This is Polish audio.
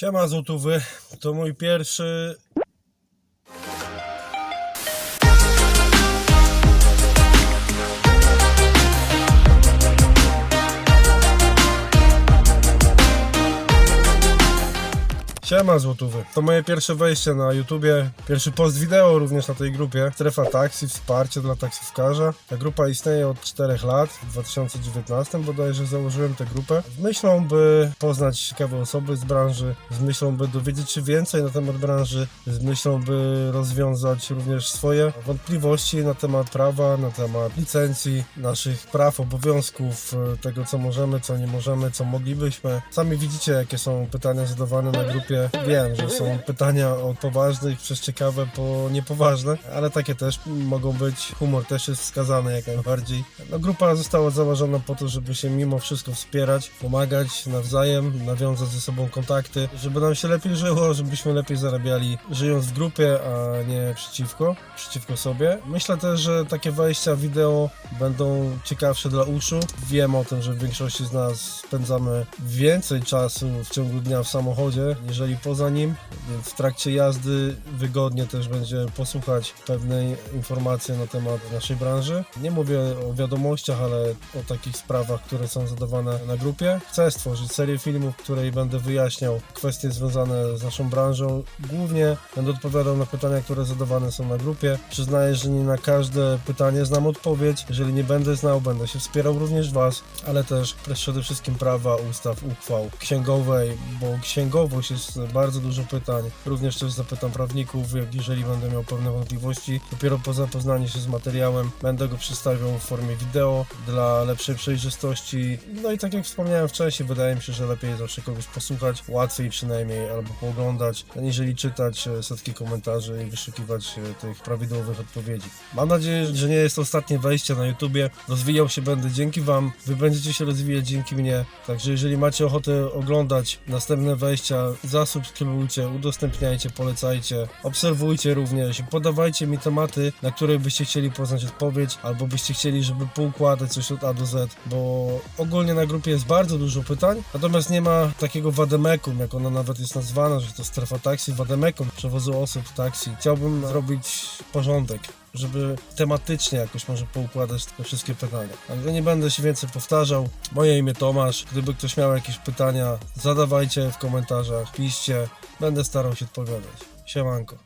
Siema Złotówy, to mój pierwszy... Siema Złotówy, to moje pierwsze wejście na YouTubie, pierwszy post wideo również na tej grupie. Strefa Taksi, wsparcie dla taksówkarza. Ta grupa istnieje od 4 lat, w 2019 bodajże założyłem tę grupę. Z myślą, by poznać ciekawe osoby z branży, z myślą, by dowiedzieć się więcej na temat branży, z myślą, by rozwiązać również swoje wątpliwości na temat prawa, na temat licencji, naszych praw, obowiązków, e, tego co możemy, co nie możemy, co moglibyśmy. Sami widzicie, jakie są pytania zadawane na grupie. Wiem, że są pytania od poważnych przez ciekawe po niepoważne, ale takie też mogą być. Humor też jest wskazany jak najbardziej. No, grupa została założona po to, żeby się mimo wszystko wspierać, pomagać nawzajem, nawiązać ze sobą kontakty, żeby nam się lepiej żyło, żebyśmy lepiej zarabiali żyjąc w grupie, a nie przeciwko, przeciwko sobie. Myślę też, że takie wejścia wideo będą ciekawsze dla uszu. Wiem o tym, że w większości z nas spędzamy więcej czasu w ciągu dnia w samochodzie, niżeli poza nim, w trakcie jazdy wygodnie też będzie posłuchać pewnej informacji na temat naszej branży. Nie mówię o wiadomościach, ale o takich sprawach, które są zadawane na grupie. Chcę stworzyć serię filmów, w której będę wyjaśniał kwestie związane z naszą branżą. Głównie będę odpowiadał na pytania, które zadawane są na grupie. Przyznaję, że nie na każde pytanie znam odpowiedź. Jeżeli nie będę znał, będę się wspierał również Was, ale też przede wszystkim prawa, ustaw, uchwał księgowej, bo księgowość jest bardzo dużo pytań. Również też zapytam prawników, jeżeli będę miał pewne wątpliwości. Dopiero po zapoznaniu się z materiałem będę go przedstawiał w formie wideo dla lepszej przejrzystości. No i tak jak wspomniałem wcześniej, wydaje mi się, że lepiej zawsze kogoś posłuchać, łatwiej przynajmniej, albo pooglądać, aniżeli czytać e, setki komentarzy i wyszukiwać e, tych prawidłowych odpowiedzi. Mam nadzieję, że nie jest to ostatnie wejście na YouTubie. Rozwijał się będę dzięki Wam, Wy będziecie się rozwijać dzięki mnie. Także jeżeli macie ochotę oglądać następne wejścia, zasubskrybujcie, udostępniajcie, polecajcie, obserwujcie również, podawajcie mi tematy, na które byście chcieli poznać odpowiedź, albo byście chcieli, żeby poukładać coś od A do Z, bo ogólnie na grupie jest bardzo dużo pytań, natomiast nie ma takiego wademekum, jak ona nawet jest nazwana, że to strefa taksi, wademekum, przewozu osób w taksi. Chciałbym zrobić porządek żeby tematycznie jakoś może poukładać te wszystkie pytania. Także nie będę się więcej powtarzał. Moje imię Tomasz. Gdyby ktoś miał jakieś pytania, zadawajcie w komentarzach, piszcie. Będę starał się odpowiadać. Siemanko.